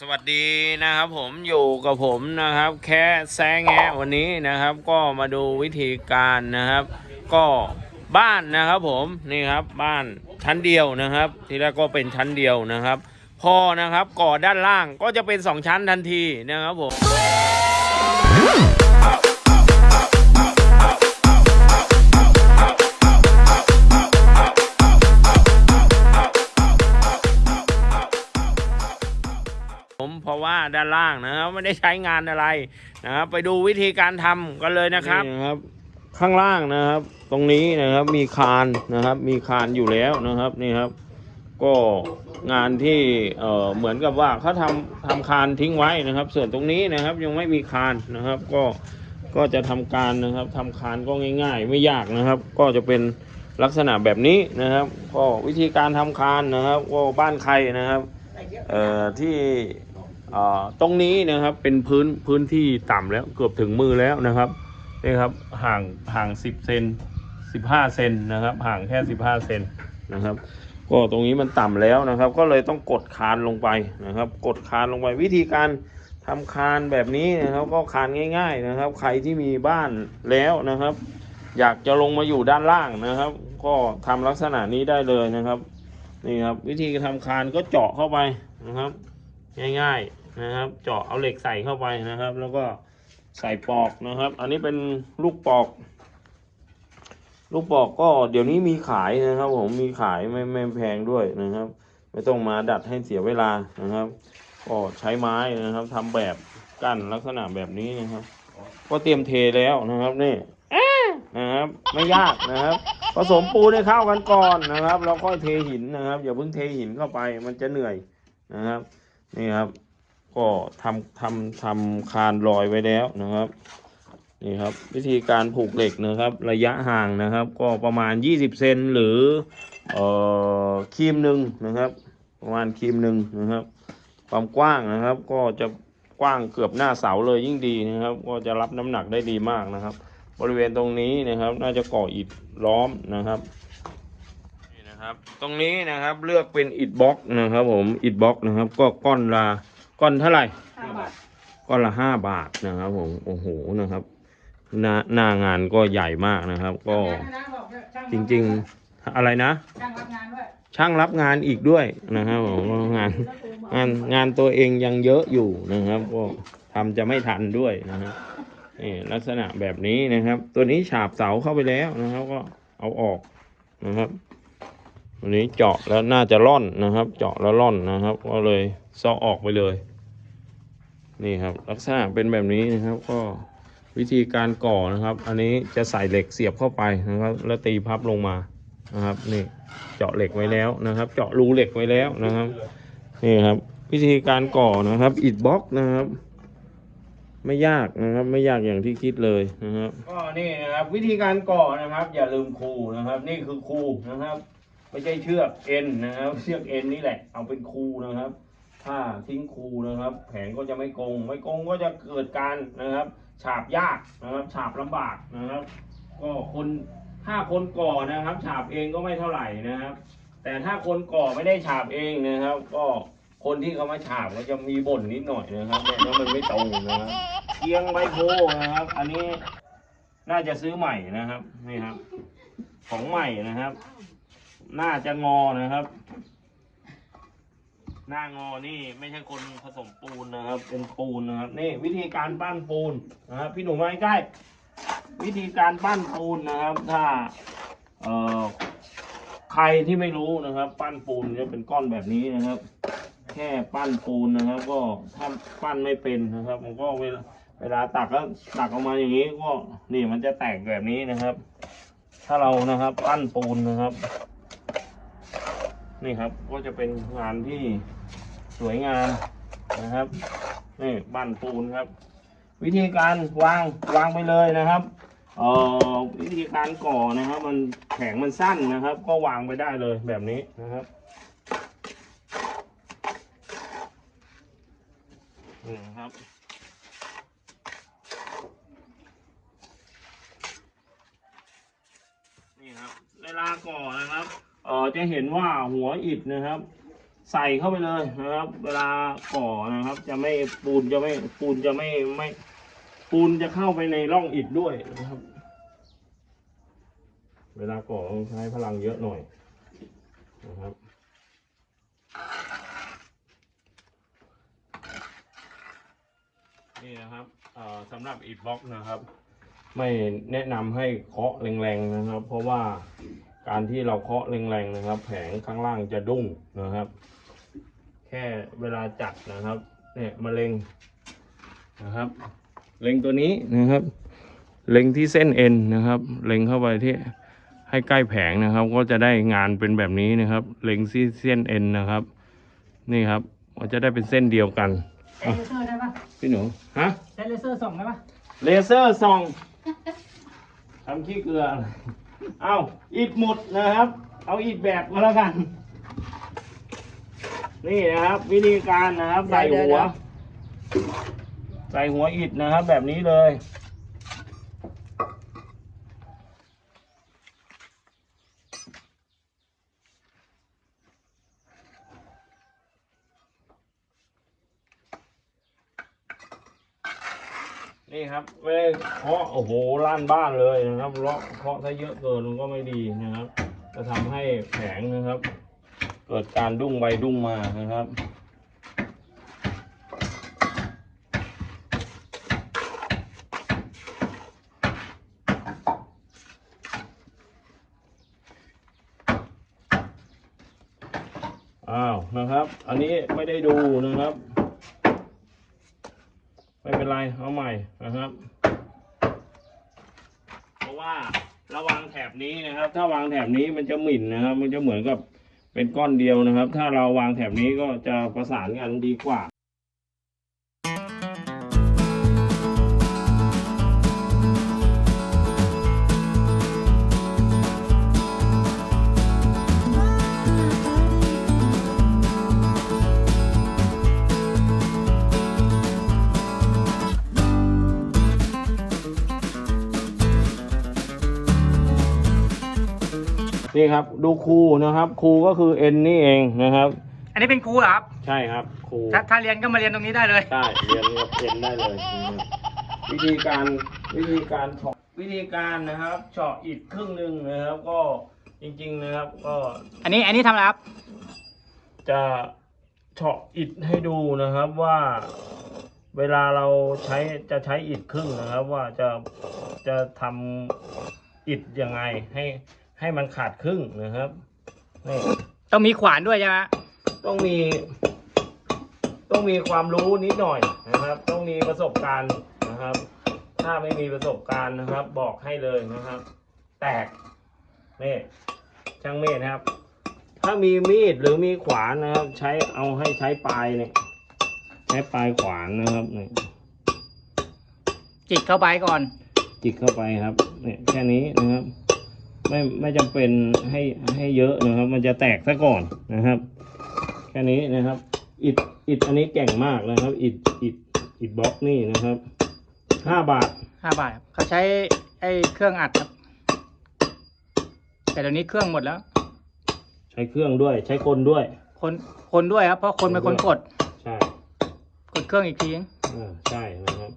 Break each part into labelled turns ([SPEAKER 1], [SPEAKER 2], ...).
[SPEAKER 1] สวัสดีนะครับผมอยู่กับผมนะครับ แค่แซงแงวันนี้นะครับ ก็มาดูวิธีการนะครับ ก็บ้านนะครับผมนี่ครับบ้านชั้นเดียวนะครับ ทีแรกก็เป็นชั้นเดียวนะครับ พอนะครับก่อด้านล่างก็จะเป็นสองชั้นทันทีนะครับผม เพราะว่าด้านล่างนะครับไม่ได้ใช้งานอะไรนะครับไปดูวิธีการทำกันเลยนะครับนะครับ ข้างล่างนะครับ ตรงนี้นะครับมีคานนะครับ มีคานอยู่แล้วนะครับนี่ครับ ก็งานที่เอ่อเหมือนกับว่าเขาทำทำคานทิ้งไว้นะครับ ส่วนตรงนี้นะครับยังไม่มีคานนะครับ ก็ก็จะทำการนะครับทำคานก็ง่าย ๆ ไม่ยากนะครับ ก็จะเป็นลักษณะแบบนี้นะครับ ก็วิธีการทำคานนะครับก็บ้านใครนะครับเอ่อที่ ตรงนี้นะครับเป็นพื้นพื้นที่ต่ำแล้วเกือบถึงมือแล้วนะครับนี่ครับห่างห่างสิบเซนสิบห้าเซนนะครับห่างแค่สิบห้าเซนนะครับก็ตรงนี้มันต่ำแล้วนะครับ ก็เลยต้องกดคานลงไปนะครับ กดคานลงไปวิธีการทำคานแบบนี้นะครับก็คานง่าย ๆนะครับ ใครที่มีบ้านแล้วนะครับ อยากจะลงมาอยู่ด้านล่างนะครับ ก็ทำลักษณะนี้ได้เลยนะครับนี่ครับ วิธีการทำคานก็เจาะเข้าไปนะครับ ง่าย ๆ นะครับ เจาะเอาเหล็กใส่เข้าไปนะครับ แล้วก็ใส่ปอกนะครับ อันนี้เป็นลูกปอก ลูกปอกก็เดี๋ยวนี้มีขายนะครับ ผมมีขายไม่ไม่แพงด้วยนะครับ ไม่ต้องมาดัดให้เสียเวลานะครับก็ใช้ไม้นะครับทำแบบกั้นลักษณะแบบนี้นะครับ ก็เตรียมเทแล้วนะครับนี่นะครับ ไม่ยากนะครับผสมปูนให้เข้ากันก่อนนะครับแล้วค่อยเทหินนะครับ อย่าเพิ่งเทหินเข้าไปมันจะเหนื่อยนะครับ นี่ครับ ก็ทำทำทำคานลอยไว้แล้วนะครับนี่ครับ วิธีการผูกเหล็กนะครับ ระยะห่างนะครับ ก็ประมาณ 20 เซนหรือเอ่อครีมหนึ่งนะครับ ประมาณครีมหนึ่งนะครับ ความกว้างนะครับ ก็จะกว้างเกือบหน้าเสาเลยยิ่งดีนะครับ ก็จะรับน้ำหนักได้ดีมากนะครับ บริเวณตรงนี้นะครับ น่าจะก่ออิฐล้อมนะครับนี่นะครับ ตรงนี้นะครับเลือกเป็นอิฐบล็อกนะครับ ผมอิฐบล็อกนะครับ ก็ก้อนละ ก้อนเท่าไหร่
[SPEAKER 2] ห้าบาท
[SPEAKER 1] ก้อนละห้าบาทนะครับผมโอ้โหนะครับหน้าหน้างานก็ใหญ่มากนะครับ ก็จริง ๆอะไรนะ
[SPEAKER 2] ๆช่างรับงานด้วย
[SPEAKER 1] ช่างรับงานอีกด้วยนะครับผมงานงานงานตัวเองยังเยอะอยู่นะครับ ก็ทำจะไม่ทันด้วยนะครับนี่ลักษณะแบบนี้นะครับ ตัวนี้ฉาบเสาเข้าไปแล้วนะครับ ก็เอาออกนะครับตั วันนี้เจาะแล้วน่าจะร่อนนะครับ เจาะแล้วร่อนนะครับ ก็เลยซ้อออกไปเลย นี่ครับ ลักษณะเป็นแบบนี้นะครับ ก็วิธีการก่อนะครับ อันนี้จะใส่เหล็กเสียบเข้าไปนะครับ แล้วตีพับลงมานะครับ นี่เจาะเหล็กไว้แล้วนะครับ เจาะรูเหล็กไว้แล้วนะครับ นี่ครับ วิธีการก่อนะครับอิฐบล็อกนะครับไม่ยากนะครับ ไม่ยากอย่างที่คิดเลยนะครับก็นี่นะครับ วิธีการก่อนะครับ อย่าลืมครูนะครับ นี่คือครูนะครับ ไม่ใช่เชือกเอ็นนะครับ เชือกเอ็นนี่แหละ เอาเป็นคูนะครับ ถ้าทิ้งคูนะครับ แผงก็จะไม่กง ไม่กงก็จะเกิดการนะครับ ฉาบยากนะครับ ฉาบลำบากนะครับ ก็คนถ้าคนก่อนะครับ ฉาบเองก็ไม่เท่าไหร่นะครับ แต่ถ้าคนก่อไม่ได้ฉาบเองนะครับ ก็คนที่เขามาฉาบก็จะมีบ่นนิดหน่อยนะครับเนี่ยถ้ามันไม่ตรงนะครับเกียงใบโพนะครับ อันนี้น่าจะซื้อใหม่นะครับนี่ครับ ของใหม่นะครับ น่าจะงอนะครับ หน้างอนี่ไม่ใช่คนผสมปูนนะครับ เป็นปูนนะครับ นี่วิธีการปั้นปูนนะครับ พี่หนุ่มมาใกล้วิธีการปั้นปูนนะครับ ถ้า เอ่อใครที่ไม่รู้นะครับ ปั้นปูนจะเป็นก้อนแบบนี้นะครับ แค่ปั้นปูนนะครับ ก็ถ้าปั้นไม่เป็นนะครับ มันก็เวลาเวลาตักแล้วตักออกมาอย่างนี้ก็นี่มันจะแตกแบบนี้นะครับ ถ้าเรานะครับ ปั้นปูนนะครับ นี่ครับก็จะเป็นงานที่สวยงามนะครับนี่บ้านปูนครับ วิธีการวางวางไปเลยนะครับเอ่อวิธีการก่อนะครับ มันแข็งมันสั้นนะครับ ก็วางไปได้เลยแบบนี้นะครับนี่ครับนี่ครับเวลาก่อนะครับ เออจะเห็นว่าหัวอิฐนะครับ ใส่เข้าไปเลยนะครับ เวลาก่อนะครับ จะไม่ปูนจะไม่ปูนจะไม่ไม่ปูนจะเข้าไปในร่องอิฐด้วยนะครับ เวลาก่อต้องใช้พลังเยอะหน่อยนะครับนี่นะครับสำหรับอิฐบล็อกนะครับ ไม่แนะนำให้เคาะแรงๆนะครับ เพราะว่า การที่เราเคาะแรงๆนะครับ แผงข้างล่างจะดุ้งนะครับ แค่เวลาจัดนะครับ เนี่ยมาเล็งนะครับ เล็งตัวนี้นะครับ เล็งที่เส้นเอ็นนะครับ เล็งเข้าไปที่ให้ใกล้แผงนะครับ ก็จะได้งานเป็นแบบนี้นะครับ เล็งที่เส้นเอ็นนะครับ นี่ครับก็จะได้เป็นเส้นเดียวกัน
[SPEAKER 2] ใช้เลเซอร์ได้ปะ
[SPEAKER 1] พี่หนูฮะ
[SPEAKER 2] ใช้เลเซอร์ส่องได้ปะ
[SPEAKER 1] เลเซอร์ส่องทำขี้เกลืออะไร เอาอิดหมุดนะครับ เอาอิดแบบมาแล้วกัน นี่นะครับ วิธีการนะครับ ใส่หัว ใส่หัวอิดนะครับ แบบนี้เลย ครับไม่ได้เคาะโอ้โหลั่นบ้านเลยนะครับเลาะเคาะถ้าเยอะเกินมันก็ไม่ดีนะครับ จะทำให้แผงนะครับ เกิดการดุ้งไปดุ้งมานะครับอ้าวนะครับ อันนี้ไม่ได้ดูนะครับ ไม่เป็นไรเอาใหม่นะครับ เพราะว่าระวางแถบนี้นะครับ ถ้าวางแถบนี้มันจะหมิ่นนะครับ มันจะเหมือนกับเป็นก้อนเดียวนะครับ ถ้าเราวางแถบนี้ก็จะประสานกันดีกว่า นี่ครับ ดูคูนะครับ คูก็คือเอ็นนี่เองนะครับ
[SPEAKER 2] อันนี้เป็นครูเหรอครับ
[SPEAKER 1] ใช่ครับคู
[SPEAKER 2] ถ้าถ้าเรียนก็มาเรียนตรงนี้ได้เลย
[SPEAKER 1] ใช่เรียนกับเอ็นได้เลยนะครับวิธีการวิธีการเฉาะวิธีการนะครับเฉาะอิฐครึ่งหนึ่งนะครับ ก็จริง ๆนะครับ ก็
[SPEAKER 2] อันนี้อันนี้ทำอะไรครับ
[SPEAKER 1] จะเฉาะอิฐให้ดูนะครับว่าเวลาเราใช้จะใช้อิฐครึ่งนะครับ ว่าจะจะทำอิฐยังไงให้ ให้มันขาดครึ่งนะครับนี่
[SPEAKER 2] ต้องมีขวานด้วยใช่ไหม
[SPEAKER 1] ต้องมี ต้องมีความรู้นิดหน่อยนะครับ ต้องมีประสบการณ์นะครับ ถ้าไม่มีประสบการณ์นะครับ บอกให้เลยนะครับ แตกนี่ช่างเมธนะครับ ถ้ามีมีดหรือมีขวานนะครับ ใช้เอาให้ใช้ปลายเนี่ยใช้ปลายขวานนะครับเนี่ย
[SPEAKER 2] จิกเข้าไปก่อน
[SPEAKER 1] จิกเข้าไปครับเนี่ยแค่นี้นะครับ ไม่ไม่จำเป็นให้ให้เยอะนะครับ มันจะแตกซะก่อนนะครับ แค่นี้นะครับ อิดอิดอันนี้เก่งมากนะครับ อิดอิดอิดบล็อกนี่นะครับห้าบาท
[SPEAKER 2] ห้าบาทครับเขาใช้ไอ้เครื่องอัดครับ แต่เดี๋ยวนี้เครื่องหมดแล้ว
[SPEAKER 1] ใช้เครื่องด้วย ใช้คนด้วย
[SPEAKER 2] คนคนด้วยครับ เพราะคนเป็นคนกด
[SPEAKER 1] ใช่
[SPEAKER 2] กดเครื่องอีกที
[SPEAKER 1] อ่าใช่นะครับ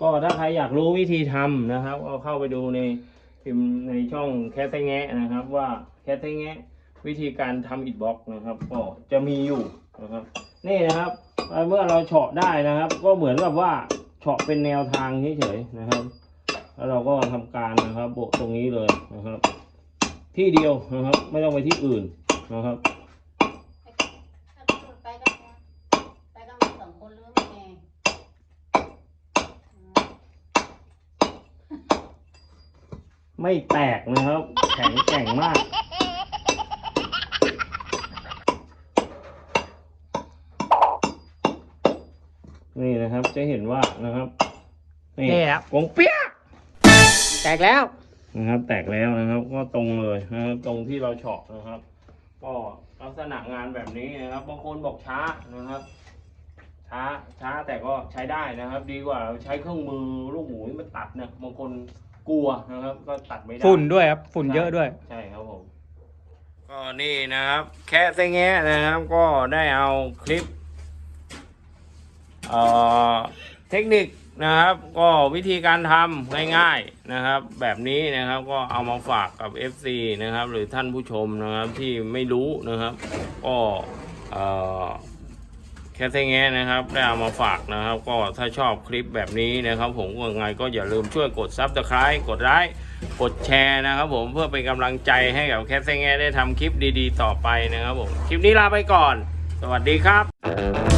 [SPEAKER 1] ก็ถ้าใครอยากรู้วิธีทำนะครับ ก็เข้าไปดูใน พิมพ์ในช่องแคสไซแงะนะครับ ว่าแคสไซแงะวิธีการทำอิดบล็อกนะครับ ก็จะมีอยู่นะครับ นี่นะครับเมื่อเราเฉาะได้นะครับ ก็เหมือนกับว่าเฉาะเป็นแนวทางเฉยๆนะครับ แล้วเราก็ทำการนะครับโบะตรงนี้เลยนะครับ ที่เดียวนะครับ ไม่ต้องไปที่อื่นนะครับ
[SPEAKER 3] ไปกันนะไปกันมาสองคนหรือไม่ไงอืม
[SPEAKER 1] ไม่แตกนะครับ แข็งแกร่งมาก นี่นะครับจะเห็นว่านะครับ
[SPEAKER 2] นี่ครับ
[SPEAKER 1] กงเปี้ยะ
[SPEAKER 2] แตกแล้ว
[SPEAKER 1] นะครับ แตกแล้วนะครับ ก็ตรงเลยนะครับตรงที่เราเฉาะนะครับ ก็ลักษณะงานแบบนี้นะครับบางคนบอกช้านะครับ ช้าช้าแต่ก็ใช้ได้นะครับ ดีกว่าเราใช้เครื่องมือลูกหมูที่มันตัดเนี่ยบางคน กลัวนะครับ ก็ตัดไม่ได้
[SPEAKER 2] ฝุ่นด้วยครับฝุ่นเยอะด้วย
[SPEAKER 1] ใช่ครับผมก็นี่นะครับ แค่ไซแงะนะครับก็ได้เอาคลิปเอ่อเทคนิคนะครับ ก็วิธีการทำง่ายๆนะครับ แบบนี้นะครับก็เอามาฝากกับ FC นะครับ หรือท่านผู้ชมนะครับที่ไม่รู้นะครับ ก็เอ่อ แค่ไซแงนะครับได้เอามาฝากนะครับ ก็ถ้าชอบคลิปแบบนี้นะครับ ผมก็ยังไงก็อย่าลืมช่วยกดซับสไครต์กดไลค์กดแชร์นะครับผมเพื่อเป็นกำลังใจให้กับแคทไซแงได้ทำคลิปดีๆ ต่อไปนะครับผมคลิปนี้ลาไปก่อน สวัสดีครับ